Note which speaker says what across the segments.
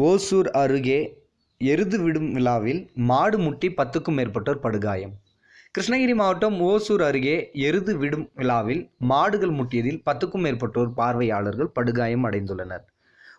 Speaker 1: ஓசூர் அருகே எருது விடும் விழாவில் மாடு முட்டி பத்துக்கும் மேற்பட்டோர் படுகாயம். கிருஷ்ணகிரி மாவட்டம் ஓசூர் அருகே எருது விடும் விழாவில் மாடுகள் முட்டியதில் பத்துக்கும் மேற்பட்டோர் பார்வையாளர்கள் படுகாயம் அடைந்துள்ளனர்.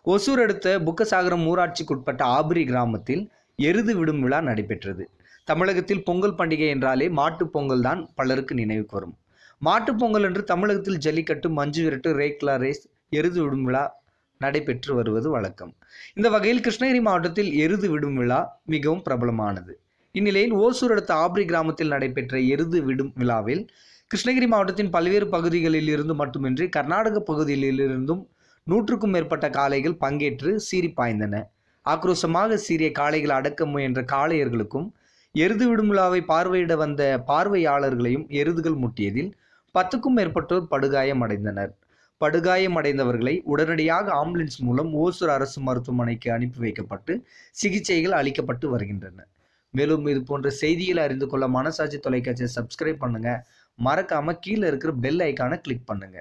Speaker 1: ஒசூர் அடுத்த புக்கசாகரம் ஊராட்சிக்குட்பட்ட ஆபிரி கிராமத்தில் எருது விடும் விழா நடைபெற்றது. தமிழகத்தில் பொங்கல் பண்டிகை என்றாலே மாட்டுப் பொங்கல் தான் பலருக்கு நினைவுக்கு வரும் மாட்டுப் பொங்கல் என்று தமிழகத்தில் ஜல்லிக்கட்டு மஞ்சு விரட்டு ரேக்லா ரேஸ் எருது விடும் விழா நடைபெற்று வருவது வழக்கம். இந்த வகையில் கிருஷ்ணகிரி மாவட்டத்தில் எருது விடும் விழா மிகவும் பிரபலமானது. இந்நிலையில் ஓசூர் அடுத்த ஆப்ரி கிராமத்தில் நடைபெற்ற எருது விடும் விழாவில் கிருஷ்ணகிரி மாவட்டத்தின் பல்வேறு பகுதிகளில் இருந்து மட்டுமின்றி கர்நாடக பகுதியிலிருந்தும் நூற்றுக்கும் மேற்பட்ட காளைகள் பங்கேற்று சீறி பாய்ந்தன. ஆக்ரோஷமாக சீறிய காளைகள் அடக்க முயன்ற காளையர்களுக்கும் எருது விடும் விழாவை பார்வையிட வந்த பார்வையாளர்களையும் எருதுகள் முட்டியதில் பத்துக்கும் மேற்பட்டோர் படுகாயம் படுகாயமடைந்தவர்களை படுகாயம் அடைந்தவர்களை உடனடியாக ஆம்புலன்ஸ் மூலம் ஓசூர் அரசு மருத்துவமனைக்கு அனுப்பி வைக்கப்பட்டு சிகிச்சைகள் அளிக்கப்பட்டு வருகின்றன. மேலும் இது போன்ற செய்திகளை அறிந்து கொள்ள மனசாட்சி தொலைக்காட்சியை சப்ஸ்கிரைப் பண்ணுங்க. மறக்காம கீழே இருக்கிற பெல் ஐக்கானை கிளிக் பண்ணுங்க.